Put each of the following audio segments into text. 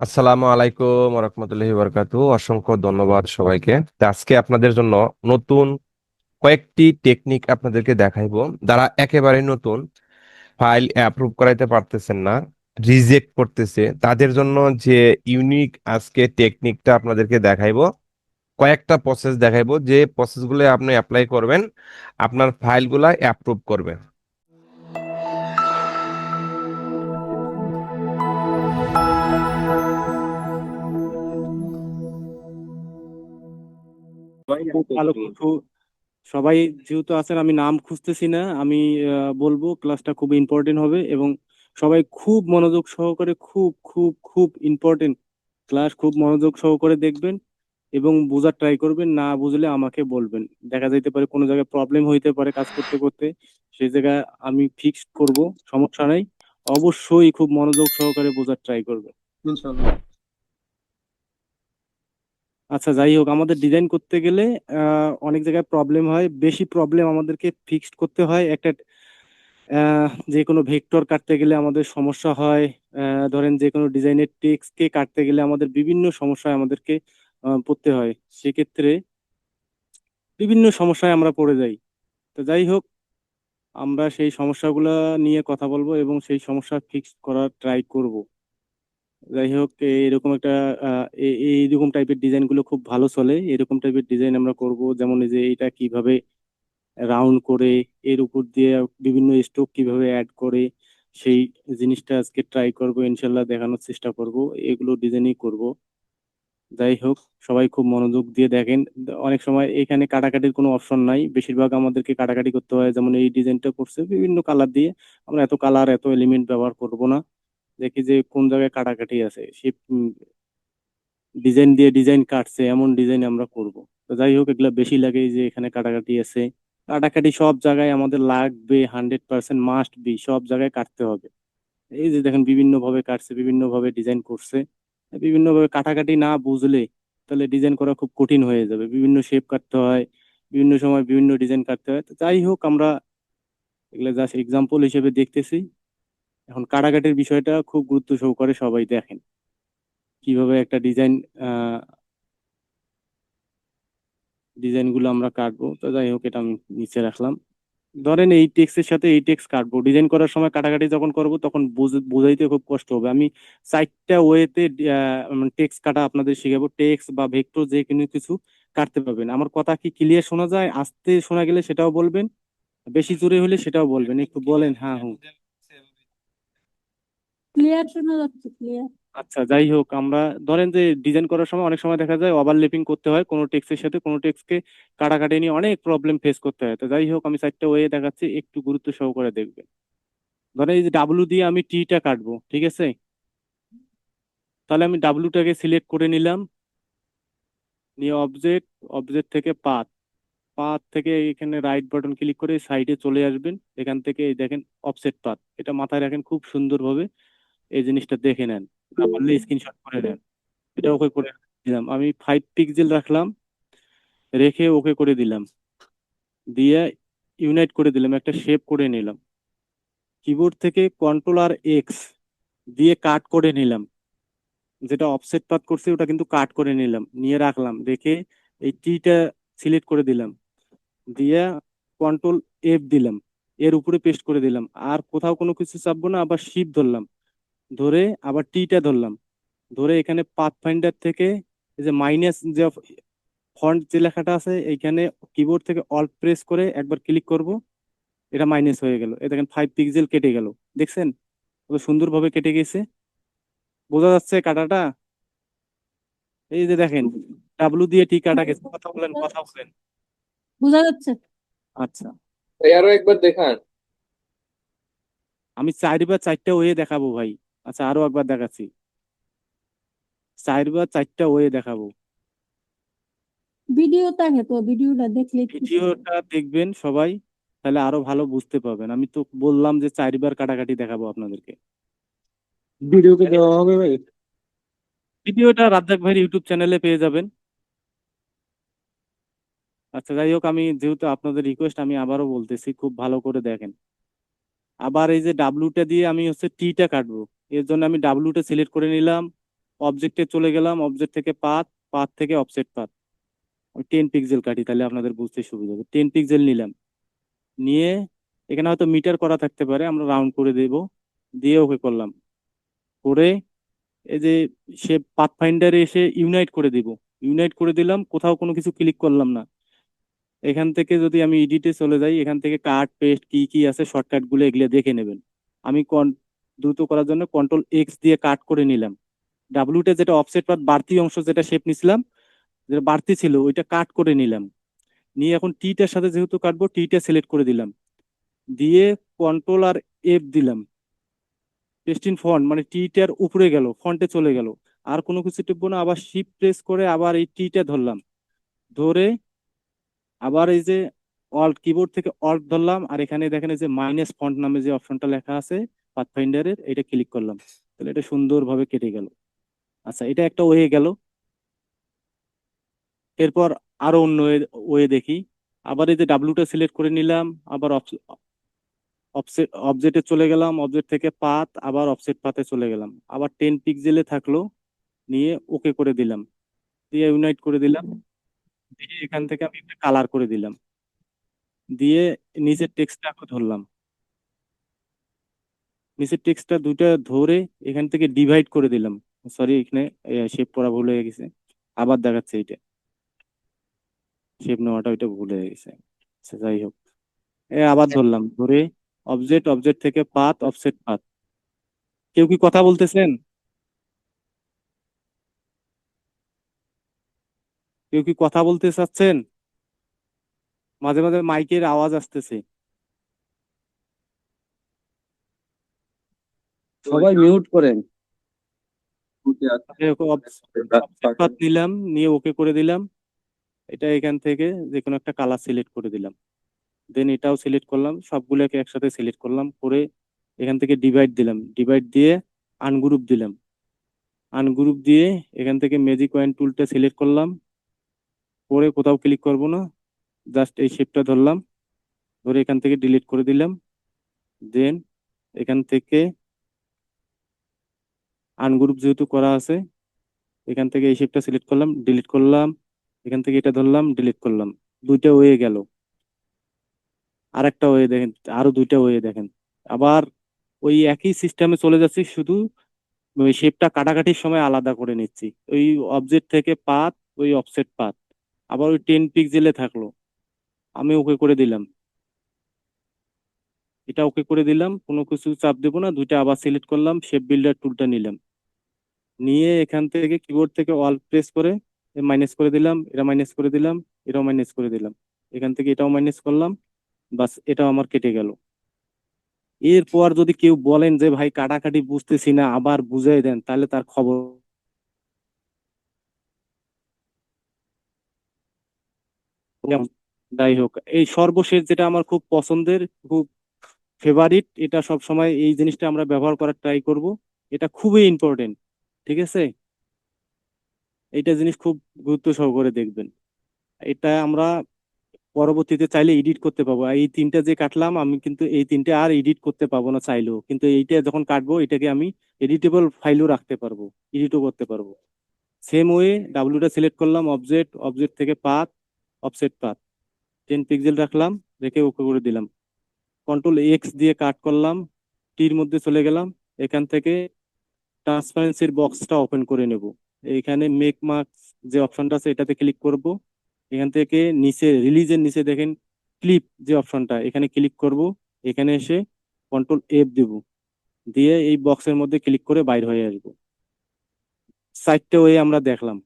আসসালামু আলাইকুম রহমতুল্লাহি বারকাতু অসংখ্য ধন্যবাদ সবাইকে। আজকে আপনাদের জন্য নতুন কয়েকটি টেকনিক আপনাদেরকে দেখাইবো। যারা একেবারে নতুন, ফাইল অ্যাপ্রুভ করাইতে পারতেছেন না রিজেক্ট করতেছে, তাদের জন্য যে ইউনিক আজকে টেকনিকটা আপনাদেরকে দেখাইবো, কয়েকটা প্রসেস দেখাইবো যে প্রসেসগুলো আপনি অ্যাপ্লাই করবেন, আপনার ফাইলগুলা অ্যাপ্রুভ করবে ভালো কিছু সবাই যেহেতু আছেন আমি নাম খুঁজতেছি না। আমি বলব ক্লাসটা খুব ইম্পর্টেন্ট হবে এবং সবাই খুব মনোযোগ সহকারে খুব খুব খুব ইম্পর্টেন্ট ক্লাস খুব মনোযোগ সহকারে দেখবেন এবং বোঝার ট্রাই করবেন। না বুঝলে আমাকে বলবেন। দেখা যাইতে পারে কোনো জায়গায় প্রবলেম হইতে পারে কাজ করতে করতে। সেই জায়গায় আমি ফিক্স করব সমস্যা নাই। অবশ্যই খুব মনোযোগ সহকারে বোঝার ট্রাই করবেন। আচ্ছা যাই হোক, আমাদের ডিজাইন করতে গেলে অনেক জায়গায় প্রবলেম হয়। বেশি প্রবলেম আমাদেরকে ফিক্সড করতে হয়। একটা যে কোনো ভেক্টর কাটতে গেলে আমাদের সমস্যা হয়। ধরেন যে কোনো ডিজাইনের টেক্সট কে কাটতে গেলে আমাদের বিভিন্ন সমস্যায় আমাদেরকে পড়তে হয়। সেক্ষেত্রে বিভিন্ন সমস্যায় আমরা পড়ে যাই। তো যাই হোক, আমরা সেই সমস্যাগুলো নিয়ে কথা বলব এবং সেই সমস্যা ফিক্স করার ট্রাই করব। যাই হোক, এরকম একটা এইরকম টাইপের ডিজাইনগুলো খুব ভালো চলে। এরকম টাইপের ডিজাইন আমরা করব। যেমন যে এটা কীভাবে রাউন্ড করে, এর উপর দিয়ে বিভিন্ন স্ট্রোক কীভাবে অ্যাড করে, সেই জিনিসটা আজকে ট্রাই করব ইনশাল্লাহ দেখানোর চেষ্টা করব। এগুলো ডিজাইনই করব। যাই হোক, সবাই খুব মনোযোগ দিয়ে দেখেন। অনেক সময় এখানে কাটাকাটির কোনো অপশন নাই। বেশিরভাগ আমাদেরকে কাটাকাটি করতে হয়। যেমন এই ডিজাইনটা করছে, বিভিন্ন কালার দিয়ে। আমরা এত কালার এত এলিমেন্ট ব্যবহার করব না। দেখি যে কোন জায়গায় কাটাকাটি আছে। সে ডিজাইন দিয়ে ডিজাইন কাটছে, এমন ডিজাইন আমরা করব। তো যাই হোক, এগুলা বেশি লাগে যে এখানে কাটাকাটি আছে। কাটাকাটি সব জায়গায় আমাদের লাগবে হান্ড্রেড পার্সেন্ট মাস্ট বি সব জায়গায় কাটতে হবে। এই যে দেখেন বিভিন্ন ভাবে কাটছে বিভিন্ন ভাবে ডিজাইন করছে। বিভিন্নভাবে কাটাকাটি না বুঝলে তাহলে ডিজাইন করা খুব কঠিন হয়ে যাবে। বিভিন্ন শেপ কাটতে হয়, বিভিন্ন সময় বিভিন্ন ডিজাইন কাটতে হয়। তো যাই হোক, আমরা এগুলো জাস্ট এক্সাম্পল হিসেবে দেখতেছি। এখন কাটাকাটির বিষয়টা খুব গুরুত্ব সহকারে সবাই দেখেন। কীভাবে একটা ডিজাইন আহ ডিজাইনগুলো আমরা কাটবো। তো যাই হোক, এটা আমি নিচে রাখলাম। ধরেন এই টেক্সটের সাথে এই টেক্স কাটবো। ডিজাইন করার সময় কাটাকাটি যখন করব, তখন বুঝ- বুঝাইতে খুব কষ্ট হবে। আমি চারটা ওয়েতে টেক্স কাটা আপনাদের শিখাবো। টেক্স বা ভেক্টর যে কোনো কিছু কাটতে পারবেন। আমার কথা কি ক্লিয়ার শোনা যায়? আস্তে শোনা গেলে সেটাও বলবেন, বেশি জোরে হলে সেটাও বলবেন। একটু বলেন হ্যাঁ হুম ক্লিয়ার শোনা যাচ্ছে ক্লিয়ার আচ্ছা যাই হোক, আমরা ধরেন যে ডিজাইন করার সময় অনেক সময় দেখা যায় ওভারল্যাপিং করতে হয়, কোনো টেক্সটের সাথে কোনো টেক্সটকে কাটাকাটি নিয়ে অনেক প্রবলেম ফেস করতে হয়। তো যাই হোক, আমি চারটা ওয়ে দেখাচ্ছি, একটু গুরুত্ব সহকারে দেখবেন। ধরেন এই যে ডাব্লু দিয়ে আমি টিটা কাটবো, ঠিক আছে? তাহলে আমি ডাব্লুটাকে সিলেক্ট করে নিলাম। নিয়ে অবজেক্ট অবজেক্ট থেকে পাথ পাথ থেকে এখানে রাইট বাটন ক্লিক করে সাইডে চলে আসবেন। এখান থেকে দেখেন অফসেট পাথ এটা মাথায় রাখেন খুব সুন্দরভাবে। এই জিনিসটা দেখে নেন। না পারলে স্ক্রিনশট করে নেন। এটা ওকে করে দিলাম। আমি ফাইভ পিক্সেল রাখলাম রেখে ওকে করে দিলাম। দিয়ে ইউনাইট করে দিলাম একটা শেপ করে নিলাম। কিবোর্ড থেকে কন্ট্রোল আর এক্স দিয়ে কাট করে নিলাম। যেটা অফসেট পাত করছে ওটা কিন্তু কাট করে নিলাম। নিয়ে রাখলাম রেখে এই টিটা সিলেক্ট করে দিলাম। দিয়ে কন্ট্রোল এফ দিলাম। এর উপরে পেস্ট করে দিলাম। আর কোথাও কোনো কিছু চাপবো না আবার শিপ ধরলাম। ধরে আবার টিটা ধরলাম। ধরে এখানে পাথ ফাইন্ডার থেকে এই যে মাইনাস যে ফন্ট যে লেখাটা আছে এইখানে কিবোর্ড থেকে অল প্রেস করে একবার ক্লিক করব। এটা মাইনাস হয়ে গেল। এ দেখেন ফাইভ পিক্সেল কেটে গেল। দেখছেন? কত সুন্দরভাবে কেটে গেছে। বোঝা যাচ্ছে কাটাটা? এই যে দেখেন ডাব্লু দিয়ে টি কাটা গেছে। কথা বলেন কথা বলেন। বোঝা যাচ্ছে। আচ্ছা। আরও একবার দেখান। আমি চারবার চারটা ওয়ে দেখাবো ভাই। আচ্ছা আরও একবার দেখাচ্ছি। চারবার চারটা ওয়ে দেখাবো। ভিডিও থাকে তো ভিডিওটা দেখলে ভিডিওটা দেখবেন সবাই তাহলে আরও ভালো বুঝতে পারবেন। আমি তো বললাম যে চারবার কাটাকাটি দেখাবো আপনাদেরকে। ভিডিওকে দেওয়া হবে ভাই? ভিডিওটা রাজ্জাক ভাইয়ের ইউটিউব চ্যানেলে পেয়ে যাবেন। আচ্ছা যাই হোক আমি যেহেতু আপনাদের রিকোয়েস্ট আমি আবারও বলতেছি খুব ভালো করে দেখেন। আবার এই যে ডাব্লুটা দিয়ে আমি হচ্ছে টিটা কাটবো। এর জন্য আমি ডাব্লুটা সিলেক্ট করে নিলাম অবজেক্টে চলে গেলাম অবজেক্ট থেকে পাথ পাথ থেকে অফসেট পাথ টেন পিক্সেল কাটি, তাহলে আপনাদের বুঝতে সুবিধা হবে। টেন পিক্সেল নিলাম। নিয়ে এখানে হয়তো মিটার করা থাকতে পারে, আমরা রাউন্ড করে দেব। দিয়ে ওকে করলাম। করে এই যে সে পাথ ফাইন্ডারে এসে ইউনাইট করে দিব। ইউনাইট করে দিলাম, কোথাও কোনো কিছু ক্লিক করলাম না। এখান থেকে যদি আমি এডিটে চলে যাই, এখান থেকে কাট পেস্ট কি কি আছে শর্টকাটগুলো এগুলো দেখে নেবেন। আমি কন দ্রুত করার জন্য কন্ট্রোল এক্স দিয়ে কাট করে নিলাম। ডাব্লিউতে যেটা অফসেট পাথ বাড়তি অংশ যেটা শেপ নিছিলাম, যেটা বাড়তি ছিল, ওইটা কাট করে নিলাম। নিয়ে এখন টিটার সাথে যেহেতু কাটবো টিটা সিলেক্ট করে দিলাম। দিয়ে কন্ট্রোল আর এফ দিলাম। পেস্টিন ফন্ট মানে টিটার উপরে গেল ফন্টে চলে গেল। আর কোনো কিছু টিপবো না, আবার শিপ প্রেস করে আবার এই টিটা ধরলাম। ধরে আবার এই যে অল্ট কিবোর্ড থেকে অল্ট ধরলাম, আর এখানে দেখেন যে মাইনাস ফন্ট নামে যে অপশনটা লেখা আছে পাথফাইন্ডারের এটা ক্লিক করলাম। তাহলে এটা সুন্দরভাবে কেটে গেল। আচ্ছা এটা একটা ওয়ে গেল। এরপর আরও অন্য ওয়ে দেখি। আবার এই যে ডাব্লুটা সিলেক্ট করে নিলাম, আবার অবজেক্টে চলে গেলাম অবজেক্ট থেকে পাত আবার অফসেট পাতে চলে গেলাম। আবার টেন পিক্সেলে থাকল, নিয়ে ওকে করে দিলাম। দিয়ে ইউনাইট করে দিলাম। দিয়ে এখান থেকে আমি একটা কালার করে দিলাম। দিয়ে নিচের টেক্সটটা ধরলাম। নিচের টেক্সটটা দুইটা ধরে এখান থেকে ডিভাইড করে দিলাম। সরি এখানে শেপ করা ভুল হয়ে গেছে। আবার দেখাচ্ছে এটা শেপ নেওয়াটা ওইটা ভুল হয়ে গেছে। আচ্ছা যাই হোক। এ আবার ধরলাম। ধরে অবজেক্ট অবজেক্ট থেকে পাথ অফসেট পাথ কেউ কি কথা বলতেছেন? কেউ কি কথা বলতে চাচ্ছেন? মাঝে মাঝে মাইকের আওয়াজ আসতেছে। সবাই মিউট করেন। পাত নিলাম নিয়ে ওকে করে দিলাম। এটা এখান থেকে যে কোনো একটা কালার সিলেক্ট করে দিলাম। দেন এটাও সিলেক্ট করলাম সবগুলোকে একসাথে সিলেক্ট করলাম করে এখান থেকে ডিভাইড দিলাম। ডিভাইড দিয়ে আনগ্রুপ দিলাম। আনগ্রুপ দিয়ে এখান থেকে ম্যাজিক কয়েন টুলটা সিলেক্ট করলাম। করে কোথাও ক্লিক করব না। জাস্ট এই শেপটা ধরলাম, ধরে এখান থেকে ডিলিট করে দিলাম। দেন এখান থেকে আনগ্রুপ যেহেতু করা আছে, এখান থেকে এই শেপটা সিলেক্ট করলাম ডিলিট করলাম। এখান থেকে এটা ধরলাম ডিলিট করলাম। দুইটা ওয়ে গেল। আর একটা ওয়ে দেখেন, আরও দুইটা ওয়ে দেখেন। আবার ওই একই সিস্টেমে চলে যাচ্ছি, শুধু শেপটা কাটাকাটির সময় আলাদা করে নিচ্ছি। ওই অবজেক্ট থেকে পাত ওই অফসেট পাত আবার ওই টেন পিক্সেলে থাকল। আমি ওকে করে দিলাম। এটা ওকে করে দিলাম, কোনো কিছু চাপ দেবো না, দুইটা আবার সিলেক্ট করলাম শেপ বিল্ডার টুলটা নিলাম। নিয়ে এখান থেকে কিবোর্ড থেকে অল প্রেস করে মাইনাস করে দিলাম, এটা মাইনাস করে দিলাম, এটাও মাইনাস করে দিলাম। এখান থেকে এটাও মাইনাস করলাম, বাস এটাও আমার কেটে গেল। এরপর যদি কেউ বলেন যে, ভাই, কাটাকাটি বুঝতেছি না, আবার বুঝাই দেন, তাহলে তার খবর যাই হোক, এই সর্বশেষ যেটা আমার খুব পছন্দের, খুব ফেভারিট এটা সব সময় এই জিনিসটা আমরা ব্যবহার করার ট্রাই করব। এটা খুবই ইম্পর্টেন্ট ঠিক আছে? এইটা জিনিস খুব গুরুত্ব সহকারে দেখবেন। এটা আমরা পরবর্তীতে চাইলে এডিট করতে পাবো। এই তিনটা যে কাটলাম, আমি কিন্তু এই তিনটে আর এডিট করতে পাবো না চাইলেও। কিন্তু এইটা যখন কাটবো, এটাকে আমি এডিটেবল ফাইলও রাখতে পারব এডিটও করতে পারব। সেম ওয়ে ডাব্লিউটা সিলেক্ট করলাম অবজেক্ট অবজেক্ট থেকে path offset path ten pixel রাখলাম, রেখে ওকে করে দিলাম। কন্ট্রোল এক্স দিয়ে কাট করলাম টির মধ্যে চলে গেলাম, এখান থেকে ট্রান্সপারেন্সির বক্সটা ওপেন করে নেব। এইখানে মেক মার্কস যে অপশনটা আছে, এটাতে ক্লিক করব। এখান থেকে নিচে রিলিজের নিচে দেখেন ক্লিপ যে অপশনটা এখানে ক্লিক করব। এখানে এসে কন্ট্রোল এফ দেব। দিয়ে এই বক্সের মধ্যে ক্লিক করে বাইর হয়ে আসব। সাইডটা ওয়ে আমরা দেখলাম।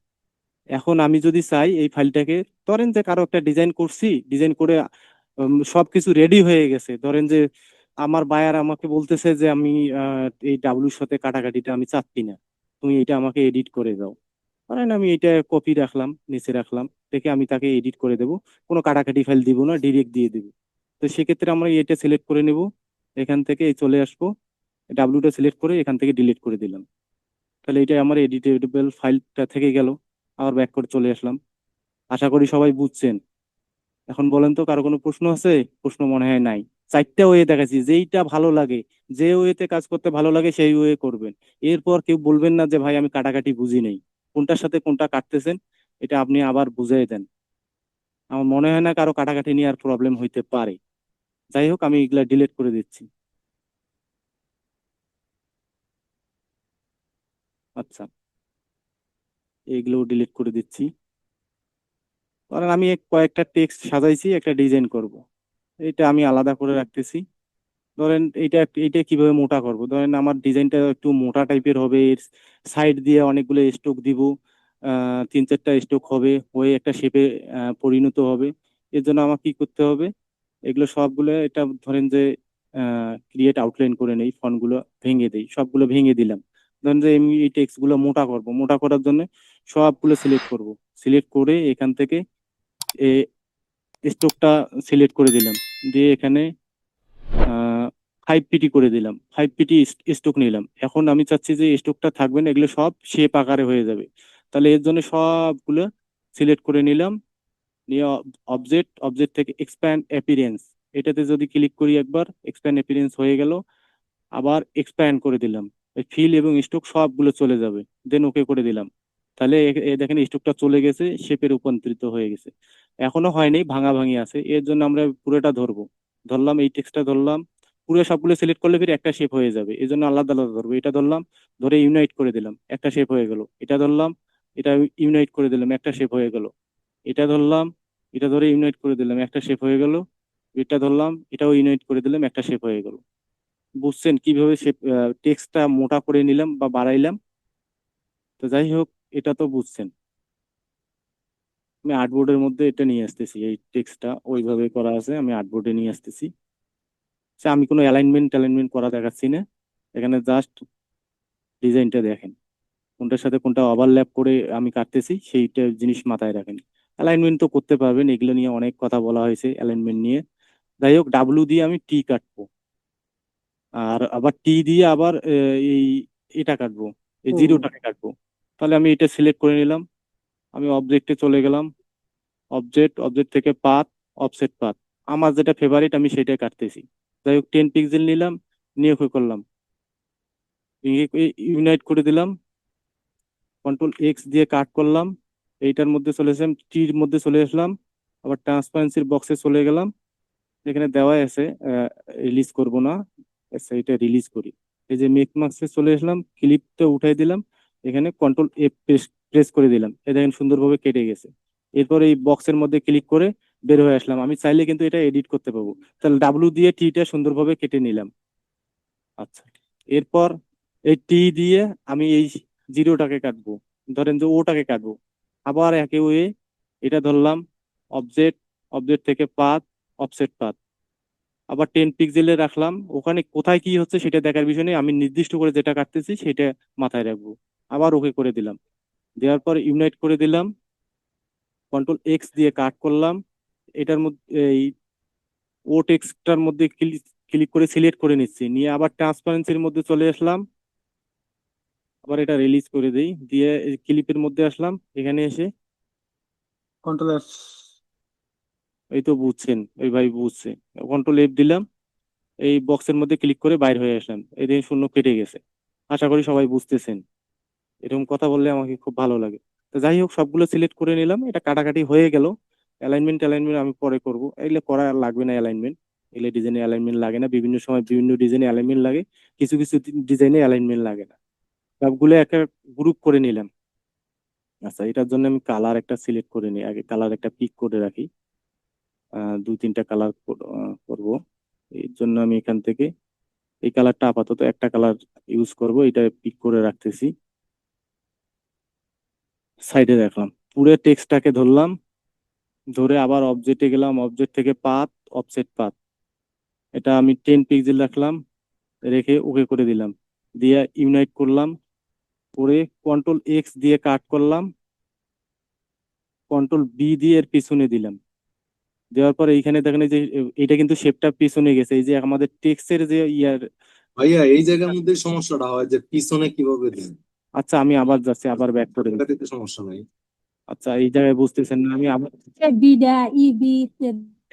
এখন আমি যদি চাই এই ফাইলটাকে, ধরেন যে কারও একটা ডিজাইন করছি, ডিজাইন করে সবকিছু রেডি হয়ে গেছে। ধরেন যে আমার বায়ার আমাকে বলতেছে যে আমি এই ডাব্লুর সাথে কাটাকাটিটা আমি চাচ্ছি না। তুমি এটা আমাকে এডিট করে দাও। ধরেন আমি এটা কপি রাখলাম, নিচে রাখলাম রেখে আমি তাকে এডিট করে দেব। কোনো কাটাকাটি ফাইল দিব না ডিরেক্ট দিয়ে দেব। তো সেক্ষেত্রে আমরা এটা সিলেক্ট করে নেব। এখান থেকে চলে আসব। ডাব্লুটা সিলেক্ট করে এখান থেকে ডিলিট করে দিলাম। তাহলে এটা আমার এডিটেবল ফাইলটা থেকে গেল। আবার ব্যাক করে চলে আসলাম। আশা করি সবাই বুঝছেন। এখন বলেন তো কারও কোনো প্রশ্ন আছে? প্রশ্ন মনে হয় নাই। চারটা ওয়ে দেখাচ্ছি, যেইটা ভালো লাগে, যে ওয়েতে কাজ করতে ভালো লাগে সেই ওয়ে করবেন। এরপর কেউ বলবেন না যে, ভাই, আমি কাটাকাটি বুঝি নেই। কোনটার সাথে কোনটা কাটতেছেন, এটা আপনি আবার বুঝিয়ে দেন। আমার মনে হয় না কারও কাটাকাটি নিয়ে আর প্রবলেম হইতে পারে। যাই হোক, আমি এগুলা ডিলিট করে দিচ্ছি। আচ্ছা। এইগুলো ডিলিট করে দিচ্ছি। কারণ আমি কয়েকটা টেক্সট সাজাইছি, একটা ডিজাইন করব। এটা আমি আলাদা করে রাখতেছি। ধরেন এইটা এইটা কীভাবে মোটা করব? ধরেন আমার ডিজাইনটা একটু মোটা টাইপের হবে, এর সাইড দিয়ে অনেকগুলো স্ট্রোক দিব তিন চারটা স্ট্রোক হবে, হয়ে একটা শেপে পরিণত হবে। এর জন্য আমার কি করতে হবে? এগুলো সবগুলো এটা ধরেন যে ক্রিয়েট আউটলাইন করে নেই ফন্টগুলো ভেঙে দেই, সবগুলো ভেঙে দিলাম। ধরেন যে আমি এই টেক্সটগুলো মোটা করব। মোটা করার জন্য সবগুলো সিলেক্ট করব। সিলেক্ট করে এখান থেকে এ স্ট্রোকটা সিলেক্ট করে দিলাম। দিয়ে এখানে ফাইভ পিটি করে দিলাম। ফাইভ পিটি স্ট্রোক নিলাম। এখন আমি চাচ্ছি যে স্ট্রোকটা থাকবে না, এগুলো সব শেপ আকারে হয়ে যাবে। তাহলে এর জন্য সবগুলো সিলেক্ট করে নিলাম। নিয়ে অবজেক্ট অবজেক্ট থেকে এক্সপ্যান্ড অ্যাপিরিয়েন্স এটাতে যদি ক্লিক করি একবার এক্সপ্যান্ড অ্যাপিরিয়েন্স হয়ে গেল। আবার এক্সপ্যান্ড করে দিলাম। ফিল এবং স্ট্রোক সবগুলো চলে যাবে। দেন ওকে করে দিলাম। তাহলে দেখেন স্ট্রোকটা চলে গেছে শেপে রূপান্তরিত হয়ে গেছে। এখনও হয়নি ভাঙা ভাঙি আছে। এর জন্য আমরা পুরোটা ধরবো। ধরলাম, এই টেক্সটটা ধরলাম। পুরো সবগুলো সিলেক্ট করলে ফির একটা শেপ হয়ে যাবে। এই জন্য আলাদা আলাদা ধরবো। এটা ধরলাম, ধরে ইউনাইট করে দিলাম। একটা শেপ হয়ে গেল। এটা ধরলাম, এটা ইউনাইট করে দিলাম। একটা শেপ হয়ে গেল। এটা ধরলাম, এটা ধরে ইউনাইট করে দিলাম। একটা শেপ হয়ে গেল। এটা ধরলাম, এটাও ইউনাইট করে দিলাম। একটা শেপ হয়ে গেল। বুঝছেন কীভাবে শেপ টেক্সটটা মোটা করে নিলাম বা বাড়াইলাম? তো যাই হোক এটা তো বুঝছেন। আমি আর্টবোর্ডের মধ্যে এটা নিয়ে আসতেছি এই টেক্সটটা ওইভাবে করা আছে আমি আর্টবোর্ডে নিয়ে আসতেছি। আচ্ছা, আমি কোনো অ্যালাইনমেন্ট অ্যালাইনমেন্ট করা দেখাচ্ছি না এখানে জাস্ট ডিজাইনটা দেখেন। কোনটার সাথে কোনটা ওভারল্যাপ করে আমি কাটতেছি সেইটা জিনিস মাথায় রাখেন। অ্যালাইনমেন্ট তো করতে পারবেন এগুলো নিয়ে অনেক কথা বলা হয়েছে অ্যালাইনমেন্ট নিয়ে। যাই হোক ডাব্লু দিয়ে আমি টি কাটবো। আর আবার টি দিয়ে আবার এই এটা কাটবো এই জিরোটাকে কাটবো। তাহলে আমি এটা সিলেক্ট করে নিলাম। আমি অবজেক্টে চলে গেলাম। অবজেক্ট অবজেক্ট থেকে পাত অফসেট পাত আমার যেটা ফেভারিট আমি সেটাই কাটতেছি। যাই হোক টেন পিক্সেল নিলাম নিয়ে ওকে করলাম? ইউনাইট করে দিলাম। কন্ট্রোল এক্স দিয়ে কাট করলাম। এইটার মধ্যে চলে আসলাম টির মধ্যে চলে আসলাম। আবার ট্রান্সপারেন্সির বক্সে চলে গেলাম। এখানে দেওয়া আছে রিলিজ করব না। আচ্ছা, এটা রিলিজ করি। এই যে মেক মার্কসে চলে আসলাম ক্লিপটা উঠাই দিলাম। এখানে কন্ট্রোল এফ প্রেস করে দিলাম। এই দেখেন সুন্দরভাবে কেটে গেছে। এরপর এই বক্সের মধ্যে ক্লিক করে বের হয়ে আসলাম। আমি চাইলে কিন্তু এটা এডিট করতে পারব। তাহলে ডাব্লু দিয়ে টিটা সুন্দরভাবে কেটে নিলাম। আচ্ছা এরপর এই টি দিয়ে আমি এই জিরোটাকে কাটবো। ধরেন যে ওটাকে কাটবো। আবার একে ওয়ে এটা ধরলাম অবজেক্ট অবজেক্ট থেকে পাত অফসেট পাত আবার টেন পিক্সেলে রাখলাম। ওখানে কোথায় কি হচ্ছে সেটা দেখার বিষয় নেই। আমি নির্দিষ্ট করে যেটা কাটতেছি সেটা মাথায় রাখব। আবার ওকে করে দিলাম। দেওয়ার পর ইউনাইট করে দিলাম। কন্ট্রোল এক্স দিয়ে কাট করলাম। এটার মধ্যে এই ও টেক্সটার মধ্যে ক্লিক ক্লিক করে সিলেক্ট করে নিচ্ছি। নিয়ে আবার ট্রান্সপারেন্সির মধ্যে চলে আসলাম। আবার এটা রিলিজ করে দেই। দিয়ে ক্লিপের মধ্যে আসলাম এখানে এসে। কন্ট্রোল এফ এই তো বুঝছেন ওই ভাই বুঝছে। কন্ট্রোল এফ দিলাম। এই বক্সের মধ্যে ক্লিক করে বাইর হয়ে আসলাম। এই দেখেন শূন্য কেটে গেছে। আশা করি সবাই বুঝতেছেন। এরকম কথা বললে আমাকে খুব ভালো লাগে। তো যাই হোক, সবগুলো সিলেক্ট করে নিলাম, এটা কাটাকাটি হয়ে গেল। অ্যালাইনমেন্ট অ্যালাইনমেন্ট আমি পরে করব। এগুলো করা লাগবে না অ্যালাইনমেন্ট এগুলো ডিজাইনে অ্যালাইনমেন্ট লাগে না। বিভিন্ন সময় বিভিন্ন ডিজাইনে অ্যালাইনমেন্ট লাগে। কিছু কিছু ডিজাইনে অ্যালাইনমেন্ট লাগে না। সবগুলো একটা গ্রুপ করে নিলাম। আচ্ছা এটার জন্য আমি কালার একটা সিলেক্ট করে নিই। আগে কালার একটা পিক করে রাখি। দুই তিনটা কালার করব। এর জন্য আমি এখান থেকে এই কালারটা আপাতত একটা কালার ইউজ করব। এটা পিক করে রাখতেছি। সাইডে রাখলাম পুরো টেক্সটটাকে ধরলাম, ধরে আবার অবজেক্টে গেলাম অবজেক্ট থেকে পাথ অফসেট পাথ এটা আমি টেন পিক্সেল রাখলাম, রেখে ওকে করে দিলাম। দিয়ে ইউনাইট করলাম, করে কন্ট্রোল এক্স দিয়ে কাট করলাম কন্ট্রোল বি দিয়ে এর পিছনে দিলাম। দেওয়ার পর এইখানে দেখেন যে এটা কিন্তু শেপটা পিছনে গেছে। এই যে আমাদের টেক্সের যে ইয়ার ভাইয়া, এই জায়গার মধ্যে সমস্যাটা হয় যে পিছনে কীভাবে দিন? আচ্ছা আমি আবার যাচ্ছি আবার ব্যাক করে। এটাতে সমস্যা নাই। আচ্ছা এই জায়গায় বুঝতেছেন না আমি আবার বিডা ই বি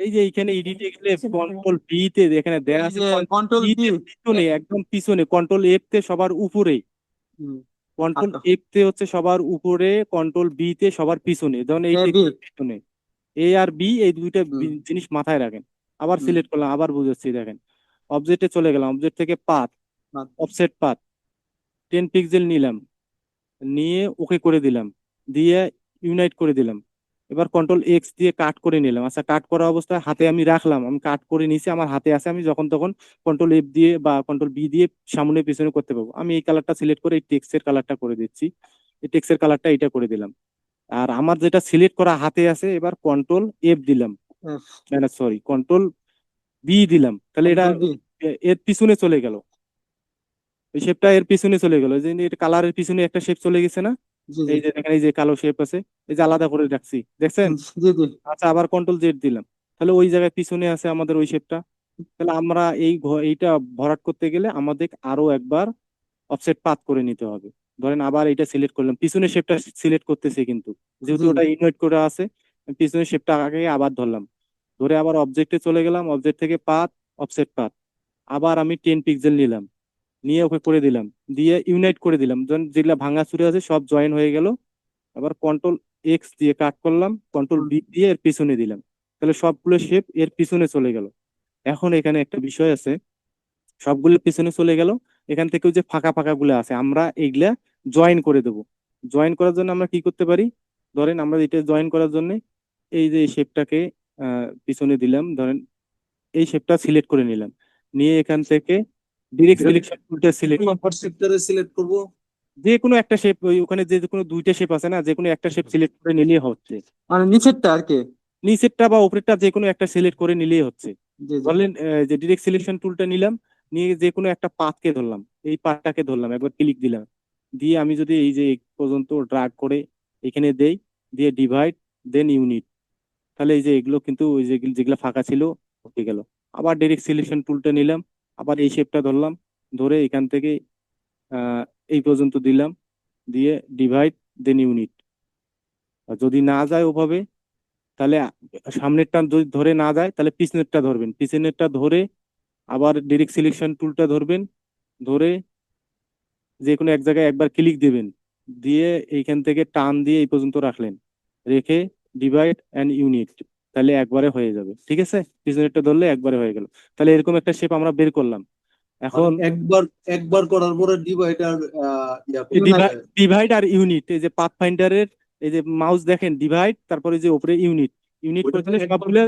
এই যে এইখানে এডিটে গেলে কন্ট্রোল বি তে এখানে দেয়া আছে কন্ট্রোল বি তে পিছনে একদম পিছনে কন্ট্রোল এফ তে সবার উপরে। কন্ট্রোল আচ্ছা। এফ তে হচ্ছে সবার উপরে কন্ট্রোল বি তে সবার পিছনে যেমন এই পিছনে। এ আর বি এই দুইটা জিনিস মাথায় রাখেন। আবার সিলেক্ট করলাম আবার বুঝাচ্ছি দেখেন। অবজেক্টে চলে গেলাম অবজেক্ট থেকে path path. Offset path. Ten pixel নিলাম। নিয়ে ওকে করে দিলাম। দিয়ে ইউনাইট করে দিলাম। এবার কন্ট্রোল এক্স দিয়ে কাট করে নিলাম। আচ্ছা কাট করা অবস্থায় হাতে আমি রাখলাম। আমি কাট করে নিছি আমার হাতে আছে। আমি যখন তখন কন্ট্রোল এফ দিয়ে বা কন্ট্রোল বি দিয়ে সামনে পিছনে করতে পারব। আমি এই কালারটা সিলেক্ট করে এই টেক্সের কালারটা করে দিচ্ছি। এই টেক্সের কালারটা এটা করে দিলাম। আর আমার যেটা সিলেক্ট করা হাতে আছে এবার কন্ট্রোল এফ দিলাম। সরি কন্ট্রোল বি দিলাম। তাহলে এটা এর পিছনে চলে গেল। এই শেপটা এর পিছনে চলে গেল। যে এটা কালারের পিছনে একটা শেপ চলে গেছে না? এই যে দেখেন এই যে কালো শেপ আছে এই যে আলাদা করে রাখছি। দেখছেন? আচ্ছা আবার কন্ট্রোল জেড দিলাম। তাহলে ওই জায়গায় পিছনে আছে আমাদের ওই শেপটা তাহলে আমরা এই এইটা ভরাট করতে গেলে আমাদের আরও একবার অফসেট পাথ করে নিতে হবে। ধরেন আবার এটা সিলেক্ট করলাম। পিছনের শেপটা সিলেক্ট করতেছে কিন্তু। যেহেতু ওটা ইনভাইট করে আছে পিছনের শেপটা আগে আবার ধরলাম। ধরে আবার অবজেক্টে চলে গেলাম অবজেক্ট থেকে পাথ অফসেট পাথ আবার আমি টেন পিক্সেল নিলাম। নিয়ে ওকে করে দিলাম। দিয়ে ইউনাইট করে দিলাম। যেগুলা ভাঙা চুরে আছে সব জয়েন হয়ে গেল। আবার কন্ট্রোল এক্স দিয়ে কাট করলাম কন্ট্রোল বি দিয়ে এর পিছনে দিলাম। তাহলে সবগুলো শেপ এর পিছনে চলে গেল। এখন এখানে একটা বিষয় আছে। সবগুলো পিছনে চলে গেল। এখান থেকে ওই যে ফাঁকা ফাঁকা গুলো আছে, আমরা এইগুলা জয়েন করে দেব। জয়েন করার জন্য আমরা কি করতে পারি? ধরেন আমরা এটা জয়েন করার জন্য এই যে শেপটাকে পিছনে দিলাম। ধরেন এই শেপটা সিলেক্ট করে নিলাম। নিয়ে এখান থেকে ডিরেক্ট সিলেকশন টুলটা সিলেক্ট সেক্টরে সিলেক্ট করব। যে কোনো একটা শেপ ওখানে যে কোনো দুইটা শেপ আছে না যে কোনো একটা শেপ সিলেক্ট করে নিলেই হচ্ছে। মানে নিচেরটা আর কি? নিচেরটা বা উপরেরটা যে কোনো একটা সিলেক্ট করে নিলেই হচ্ছে। ধরলেন যে ডিরেক্ট সিলেকশন টুলটা নিলাম নিয়ে যে কোনো একটা পাথকে ধরলাম। এই পাথটাকে ধরলাম একবার ক্লিক দিলাম। দিয়ে আমি যদি এই যে পর্যন্ত ড্রাগ করে এখানে দেই দিয়ে ডিভাইড দেন ইউনিট তাহলে এই যে এগুলো কিন্তু ওই যে যেগুলো ফাঁকা ছিল উঠে গেল। আবার ডাইরেক্ট সিলেকশন টুলটা নিলাম আবার এই শেপটা ধরলাম, ধরে এখান থেকে এই পর্যন্ত দিলাম, দিয়ে ডিভাইড দেন ইউনিট যদি না যায় ওভাবে, তাহলে সামনেরটা যদি ধরে না যায়, তাহলে পিছনেরটা ধরবেন। পিছনেরটা ধরে আবার ডিরেক্ট সিলেকশন টুলটা ধরবেন, ধরে যে কোনো এক জায়গায় একবার ক্লিক দেবেন, দিয়ে এইখান থেকে টান দিয়ে এই পর্যন্ত রাখলেন। রেখে ডিভাইড অ্যান্ড ইউনিট তাহলে একবারে হয়ে যাবে ঠিক আছে? পিছনেরটা ধরলে একবারে হয়ে গেল। তাহলে এরকম একটা শেপ আমরা বের করলাম। এখন একবার একবার করার পরে ডিভাইডার ডিভাইড আর ইউনিট এই যে পাথ ফাইন্ডারের এই যে মাউস দেখেন ডিভাইড তারপরে যে উপরে ইউনিট ইউনিট করে দিলে সবগুলো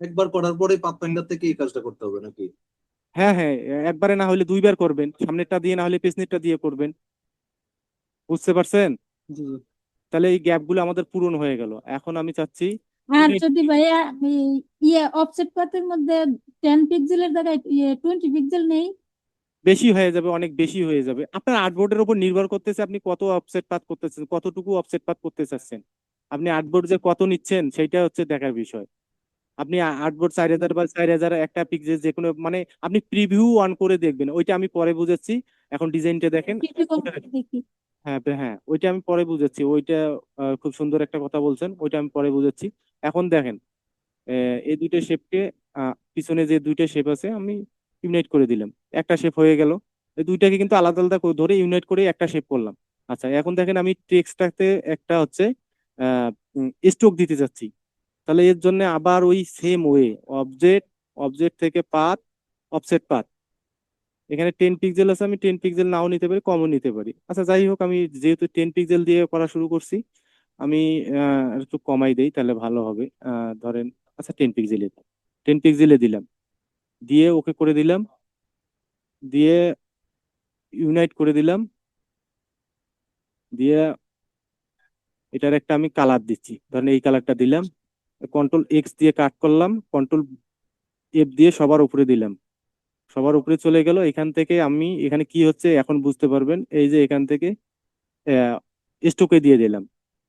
একবার করার পরে পাথফাইন্ডার থেকে এই কাজটা করতে হবে নাকি? হ্যাঁ হ্যাঁ একবারে না হলে দুইবার করবেন। সামনেরটা দিয়ে না হলে পেছনেরটা দিয়ে করবেন। বুঝতে পারছেন? তাহলে এই গ্যাপগুলো আমাদের পূরণ হয়ে গেল। এখন আমি চাচ্ছি আর যদি ভাইয়া ইয়ে অফসেট পাথের মধ্যে টেন পিক্সেলের জায়গায় টোয়েন্টি পিক্সেল নেই? বেশি হয়ে যাবে অনেক বেশি হয়ে যাবে। আপনার আর্টবোর্ডের উপর নির্ভর করতেছে আপনি কত অফসেট পাত করতেছেন কতটুকু অফসেট পাত করতে চাচ্ছেন। আপনি আর্টবোর্ড যে কত নিচ্ছেন সেটা হচ্ছে দেখার বিষয়। আপনি আর্টবোর্ড চার হাজার বা চার হাজার একটা পিক্সেল যে কোনো মানে আপনি প্রিভিউ অন করে দেখবেন। ওইটা আমি পরে বুঝাচ্ছি। এখন ডিজাইনটা দেখেন। হ্যাঁ হ্যাঁ ওইটা আমি পরে বুঝাচ্ছি। ওইটা খুব সুন্দর একটা কথা বলছেন, ওইটা আমি পরে বুঝাচ্ছি। এখন দেখেন এই দুইটা শেপকে পিছনে যে দুইটা শেপ আছে, আমি ইউনাইট করে দিলাম। একটা শেপ হয়ে গেল। এই দুইটাকে কিন্তু আলাদা আলাদা করে ধরে ইউনাইট করে একটা শেপ করলাম। আচ্ছা এখন দেখেন আমি টেক্সটটাতে একটা হচ্ছে স্ট্রোক দিতে চাচ্ছি তাহলে এর জন্য আবার ওই সেম ওয়ে অবজেক্ট অবজেক্ট থেকে পাথ অফসেট পাথ এখানে টেন পিক্সেল আছে, আমি টেন পিক্সেল নাও নিতে পারি, কমও নিতে পারি। আচ্ছা যাই হোক, আমি যেহেতু টেন পিক্সেল দিয়ে করা শুরু করছি, আমি একটু কমাই দেই, তাহলে ভালো হবে। ধরেন আচ্ছা টেন পিক্সেলে টেন পিক্সেলে দিলাম। দিয়ে ওকে করে দিলাম। দিয়ে ইউনাইট করে দিলাম। দিয়ে এটার একটা আমি কালার দিচ্ছি। ধরেন, এই কালারটা দিলাম। কন্ট্রোল এক্স দিয়ে কাট করলাম কন্ট্রোল এফ দিয়ে সবার উপরে দিলাম। সবার উপরে চলে গেল। এখান থেকে আমি, এখানে কি হচ্ছে এখন বুঝতে পারবেন। এই যে এখান থেকে স্টোকে দিয়ে দিলাম।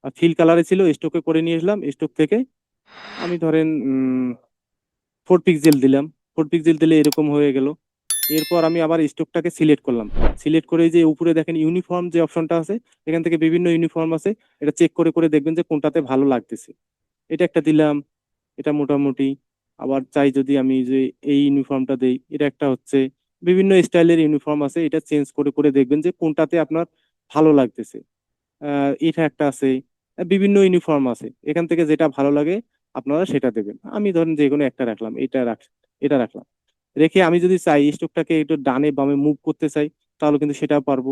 আর ফিল কালারে ছিল স্টোকে করে নিয়ে এসলাম। স্টোক থেকে আমি ধরেন ফোর পিক্সেল দিলাম। ফোর পিক্সেল দিলে এরকম হয়ে গেল। এরপর আমি আবার স্টোকটাকে সিলেক্ট করলাম। সিলেক্ট করে যে উপরে দেখেন ইউনিফর্ম যে অপশনটা আছে, এখান থেকে বিভিন্ন ইউনিফর্ম আছে। এটা চেক করে করে দেখবেন যে কোনটাতে ভালো লাগতেছে। এটা একটা দিলাম। এটা মোটামুটি আবার চাই যদি আমি যে এই ইউনিফর্মটা দেই এটা একটা হচ্ছে বিভিন্ন স্টাইলের ইউনিফর্ম আছে এটা চেঞ্জ করে করে দেখবেন যে কোনটাতে আপনার ভালো লাগতেছে। এটা একটা আছে বিভিন্ন ইউনিফর্ম আছে এখান থেকে যেটা ভালো লাগে আপনারা সেটা দেবেন। আমি ধরেন যে কোনো একটা রাখলাম এটা রাখ এটা রাখলাম। রেখে আমি যদি চাই স্টোকটাকে একটু ডানে বামে মুভ করতে চাই তাহলে কিন্তু সেটা পারব।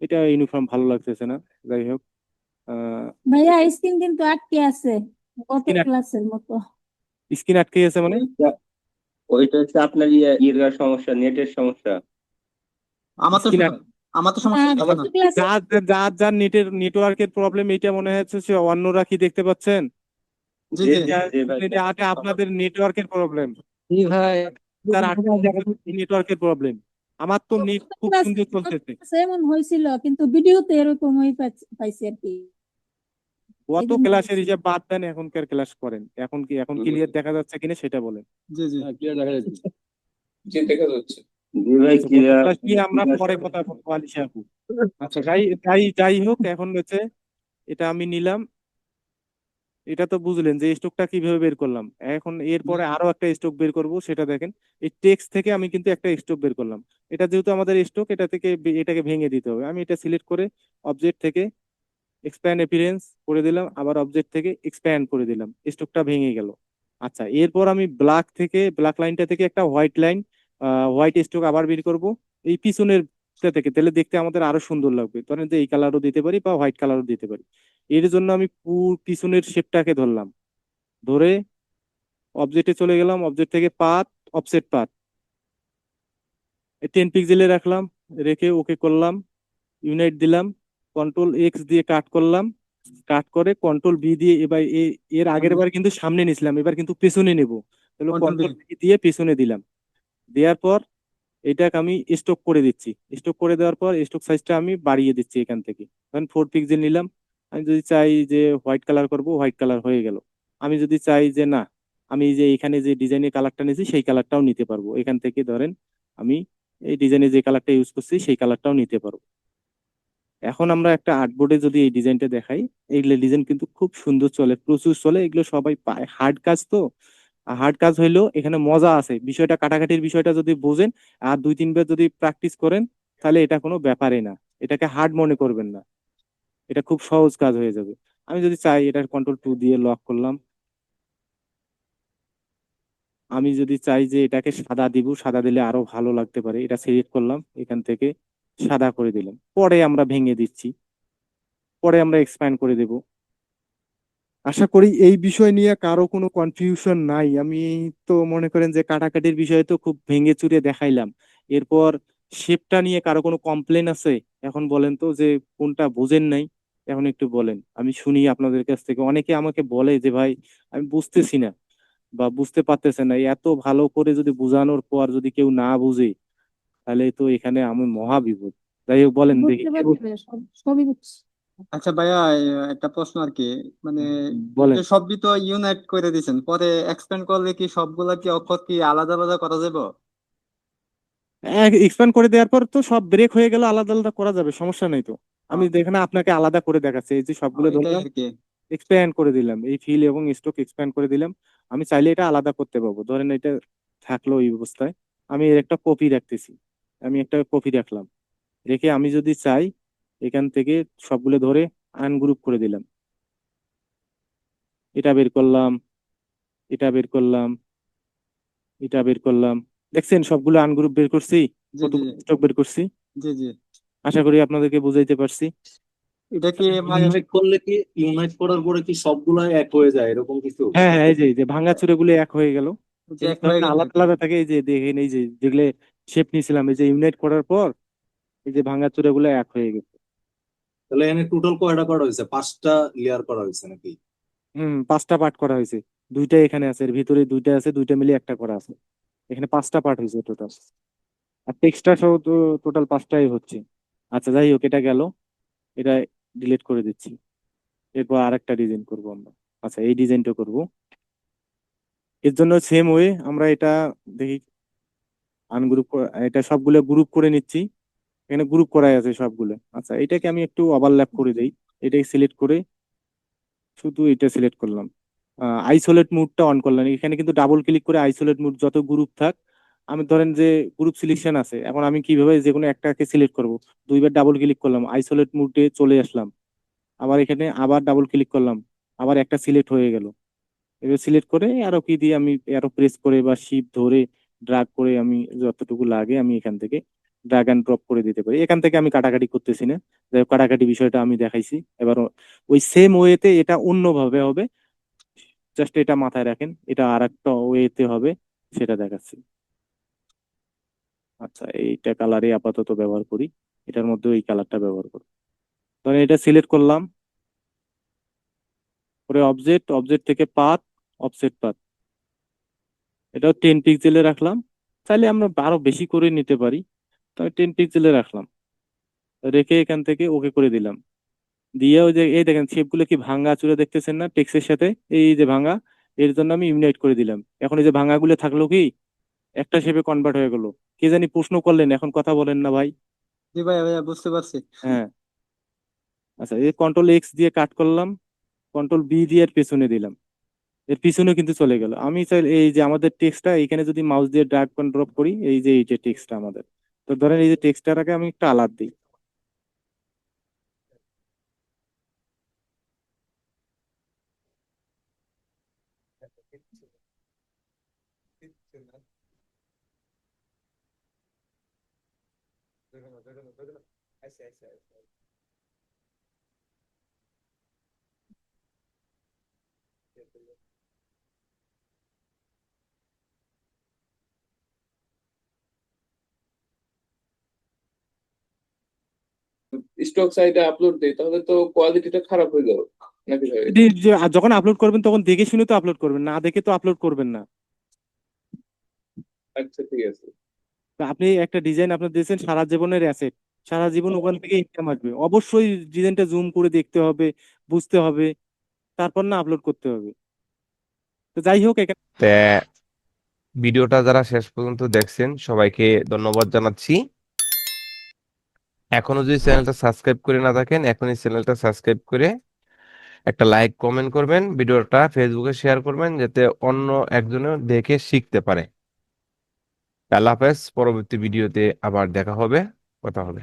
এটা ইউনিফর্ম ভালো লাগতেছে না যাই হোক। আহ ভাইয়া স্ক্রিন কিন্তু আটকে আছে গত ক্লাসের মতো। স্ক্রিন আটকে গেছে মানে? ওইটা হচ্ছে আপনার ইয়ে ইয়ের সমস্যা নেটের সমস্যা। আমার তো আমার তো সমস্যা ক্লাসে যার যার যার নেটের নেটওয়ার্কের প্রবলেম এটা মনে হচ্ছে সে অন্যরা কি দেখতে পাচ্ছেন? জি যে- জি। এটা- আপনাদের নেটওয়ার্কের প্রবলেম ভাই। তার নেটওয়ার্কের প্রবলেম আমার তো নেট খুব সুন্দর চলতেছে। এমন হয়েছিল কিন্তু ভিডিওতে এরকমই পাইছি- পাইছি আর কি। জন্য ক্লাসের। হিসাব বাদ দেন এখনকার ক্লাস করেন। এখন কি এখন ক্লিয়ার দেখা যাচ্ছে কিনা সেটা বলেন। জি জি। জি ভাই ক্লিয়ার ক্লাস নিয়ে আমরা পরে কথা বলব আলিশা আপু? আচ্ছা যাই যাই যাই হোক এখন হচ্ছে এটা আমি নিলাম। এটা তো বুঝলেন যে স্টকটা কীভাবে বের করলাম। এখন এরপরে আরও একটা স্টক বের করব সেটা দেখেন। এই টেক্সট থেকে আমি কিন্তু একটা স্টক বের করলাম। এটা যেহেতু আমাদের স্টক এটা থেকে এটাকে ভেঙে দিতে হবে। আমি এটা সিলেক্ট করে অবজেক্ট থেকে এক্সপ্যান্ড অ্যাপিয়ারেন্স করে দিলাম, আবার অবজেক্ট থেকে এক্সপ্যান্ড করে দিলাম। স্টকটা ভেঙে গেল। আচ্ছা এরপর আমি ব্ল্যাক থেকে ব্ল্যাক লাইনটা থেকে একটা হোয়াইট লাইন হোয়াইট স্টক আবার বের করব। এই পিছনের থেকে, তাহলে দেখতে আমাদের আরও সুন্দর লাগবে। ধরেন যে এই কালারও দিতে পারি বা হোয়াইট কালারও দিতে পারি। এর জন্য আমি পুর পিছনের শেপটাকে ধরলাম। ধরে অবজেক্টে চলে গেলাম অবজেক্ট থেকে পাত অফসেট পাত। টেন পিক্সেলে রাখলাম, রেখে ওকে করলাম ইউনাইট দিলাম। কন্ট্রোল এক্স দিয়ে কাট করলাম। কাট করে কন্ট্রোল বি দিয়ে এবার এর আগের বার কিন্তু সামনে নিছিলাম এবার কিন্তু পেছনে নেব। তাহলে কন্ট্রোল বি দিয়ে পেছনে দিলাম। দেওয়ার পর এটাকে আমি স্টক করে দিচ্ছি। স্টক করে দেওয়ার পর স্টক সাইজটা আমি বাড়িয়ে দিচ্ছি এখান থেকে। ধরেন ফোর পিক্সেল নিলাম। আমি যদি চাই যে হোয়াইট কালার করব হোয়াইট কালার হয়ে গেল। আমি যদি চাই যে না আমি যে এখানে যে ডিজাইনের কালারটা নিয়েছি সেই কালারটাও নিতে পারব। এখান থেকে ধরেন আমি এই ডিজাইনে যে কালারটা ইউজ করছি সেই কালারটাও নিতে পারব। এখন আমরা একটা আর্টবোর্ডে যদি এই ডিজাইনটা দেখাই এইগুলো ডিজাইন কিন্তু খুব সুন্দর চলে, প্রচুর চলে, এগুলো সবাই পায়। হার্ড কাজ তো হার্ড কাজ হইলেও এখানে মজা আছে। বিষয়টা, কাটাকাটির বিষয়টা যদি বোঝেন, আর দুই, তিনবার যদি প্র্যাকটিস করেন, তাহলে এটা কোনো ব্যাপারই না। এটাকে হার্ড মনে করবেন না। এটা খুব সহজ কাজ হয়ে যাবে। আমি যদি চাই, এটার কন্ট্রোল টু দিয়ে লক করলাম। আমি যদি চাই যে এটাকে সাদা দিব, সাদা দিলে আরও ভালো লাগতে পারে। এটা সিলেক্ট করলাম এখান থেকে। সাদা করে দিলাম। পরে আমরা ভেঙে দিচ্ছি। পরে আমরা এক্সপ্যান্ড করে দেব। আশা করি এই বিষয় নিয়ে কারও কোনো কনফিউশন নাই। আমি তো মনে করেন যে কাটাকাটির বিষয়ে তো খুব ভেঙে চুরে দেখাইলাম। এরপর শেপটা নিয়ে কারও কোনো কমপ্লেন আছে? এখন বলেন তো যে কোনটা বোঝেন নাই, এখন একটু বলেন। আমি শুনি আপনাদের কাছ থেকে। অনেকে আমাকে বলে যে, ভাই, আমি বুঝতেছি না বা বুঝতে পারতেছে না। এত ভালো করে যদি বোঝানোর পর যদি কেউ না বুঝে তাহলে তো এখানে আমি মহা বিপদ যাই হোক বলেন দেখি। বুঝতে পারছি সব- সবই বুঝছি আচ্ছা ভাইয়া একটা প্রশ্ন আর কি মানে বলেন। সবই তো ইউনাইট করে দিয়েছেন পরে এক্সপ্যান্ড করলে কি সবগুলা কি অক্ষর কি আলাদা আলাদা করা যাবে? এক্সপ্যান্ড করে দেওয়ার পর তো সব ব্রেক হয়ে গেল আলাদা আলাদা করা যাবে সমস্যা নেই তো। আমি এখানে আপনাকে আলাদা করে দেখাচ্ছি এই যে সবগুলো এটাই ধরলাম আর কি। এক্সপ্যান্ড করে দিলাম এই ফিল এবং স্টক এক্সপ্যান্ড করে দিলাম। আমি চাইলে এটা আলাদা করতে পারব ধরেন এটা থাকল এই অবস্থায় আমি এর একটা কপি রাখতেছি। আমি একটা কপি রাখলাম রেখে আমি যদি চাই এখান থেকে সবগুলো ধরে আনগ্রুপ করে দিলাম। এটা বের করলাম এটা বের করলাম এটা বের করলাম। দেখছেন সবগুলো আনগ্রুপ বের করছি স্টক বের করছি। জি জি। আশা করি আপনাদেরকে বুঝাইতে পারছি। এটা কি মানে ইউনাইট করলে কি ইউনাইট করার পরে কি সবগুলাই এক হয়ে যায় এরকম কিছু? হ্যাঁ হ্যাঁ এই যে ভাঙা চুরে এক হয়ে গেল। এক হয়ে গেল। আলাদা আলাদা থাকে এই যে দেখেন এই যে যেগুলো শেপ নিয়েছিলাম। এই যে ইউনাইট করার পর এই যে ভাঙা চুরে গুলো এক হয়ে গেছে। তাহলে এখানে টোটাল কয়টা করা হয়েছে? পাঁচটা লেয়ার করা হয়েছে নাকি? হুম পাঁচটা পার্ট করা হয়েছে। দুইটা এখানে আছে এর ভিতরে দুইটা আছে দুইটা মিলে একটা করা আছে। এখানে পাঁচটা পার্ট হয়েছে টোটাল আর টেক্সটটা সহ তো টোটাল পাঁচটাই হচ্ছে। আচ্ছা যাই হোক এটা গেল। এটা ডিলিট করে দিচ্ছি। এরপর আরেকটা ডিজাইন করব আমরা। আচ্ছা এই ডিজাইনটা করব। এর জন্য সেম ওয়ে আমরা এটা দেখি আনগ্রুপ এটা সবগুলো গ্রুপ করে নিচ্ছি। এখানে গ্রুপ করাই আছে সবগুলো। আচ্ছা এটাকে আমি একটু ওভারল্যাপ করে দেই। এটাকে সিলেক্ট করে শুধু এটা সিলেক্ট করলাম। আইসোলেট মুডটা অন করলাম। এখানে কিন্তু ডাবল ক্লিক করে আইসোলেট মুড যত গ্রুপ থাক, আমি ধরেন যে গ্রুপ সিলেকশন আছে, এখন আমি কীভাবে যে কোনো একটাকে সিলেক্ট করব? দুইবার ডাবল ক্লিক করলাম আইসোলেট মুডে চলে আসলাম। আবার এখানে আবার ডাবল ক্লিক করলাম, আবার একটা সিলেক্ট হয়ে গেল। এবার সিলেক্ট করে আরও কি দিয়ে আমি আরও প্রেস করে বা শিপ ধরে ড্রাগ করে আমি যতটুকু লাগে আমি এখান থেকে ড্রাগ অ্যান্ড ড্রপ করে দিতে পারি। এখান থেকে আমি কাটাকাটি করতেছি না। যাই কাটাকাটি বিষয়টা আমি দেখাইছি। এবার ওই সেম ওয়েতে এটা অন্যভাবে হবে। জাস্ট এটা মাথায় রাখেন, এটা আর একটা ওয়েতে হবে, সেটা দেখাচ্ছি। আচ্ছা এইটা কালারে আপাতত ব্যবহার করি। এটার মধ্যে এই কালারটা ব্যবহার করি। ধরেন এটা সিলেক্ট করলাম। পরে অবজেক্ট অবজেক্ট থেকে পাথ অফসেট পাথ এটাও টেন পিক্সেলে রাখলাম। চাইলে আমরা আরও বেশি করে নিতে পারি। তবে টেন পিক্সেলে রাখলাম। রেখে এখান থেকে ওকে করে দিলাম। দিয়ে ওই যে এই দেখেন শেপগুলো কি ভাঙা চুরে দেখতেছেন না? টেক্সের সাথে এই যে ভাঙা এর জন্য আমি ইউনাইট করে দিলাম। এখন এই যে ভাঙাগুলো থাকল কি? একটা শেপে কনভার্ট হয়ে গেল। কে জানি প্রশ্ন করলেন এখন কথা বলেন না ভাই। জি ভাইয়া ভাইয়া বুঝতে পারছি। হ্যাঁ। আচ্ছা এই কন্ট্রোল এক্স দিয়ে কাট করলাম। কন্ট্রোল বি দিয়ে পেছনে দিলাম। এর পিছনে কিন্তু চলে গেল। আমি চাই এই যে আমাদের টেক্সটটা এখানে যদি মাউস দিয়ে ড্র্যাগ ড্রপ করি, এই যে এই যে টেক্সটটা আমাদের। তো ধরেন এই যে টেক্সটটাকে আমি একটা আলাদ দিই। স্টক সাইটে আপলোড দেই তাহলে তো কোয়ালিটিটা খারাপ হয়ে যাবে নাকি ভাই? যখন আপলোড করবেন তখন দেখে শুনে তো আপলোড করবেন না দেখে তো আপলোড করবেন না। আচ্ছা ঠিক আছে। তো আপনি একটা ডিজাইন আপনার দিয়েছেন সারা জীবনের অ্যাসেট সারা জীবন ওখান থেকে ইনকাম আসবে। অবশ্যই ডিজাইনটা জুম করে দেখতে হবে বুঝতে হবে তারপর না আপলোড করতে হবে। তো যাই হোক এখানে তে ভিডিওটা যারা শেষ পর্যন্ত দেখছেন সবাইকে ধন্যবাদ জানাচ্ছি। এখনও যদি চ্যানেলটা সাবস্ক্রাইব করে না থাকেন, এখনই চ্যানেলটা সাবস্ক্রাইব করে একটা লাইক, কমেন্ট করবেন, ভিডিওটা ফেসবুকে শেয়ার করবেন, যাতে অন্য একজনও দেখে শিখতে পারে। আল্লাহ হাফেজ, পরবর্তী ভিডিওতে আবার দেখা হবে, কথা হবে।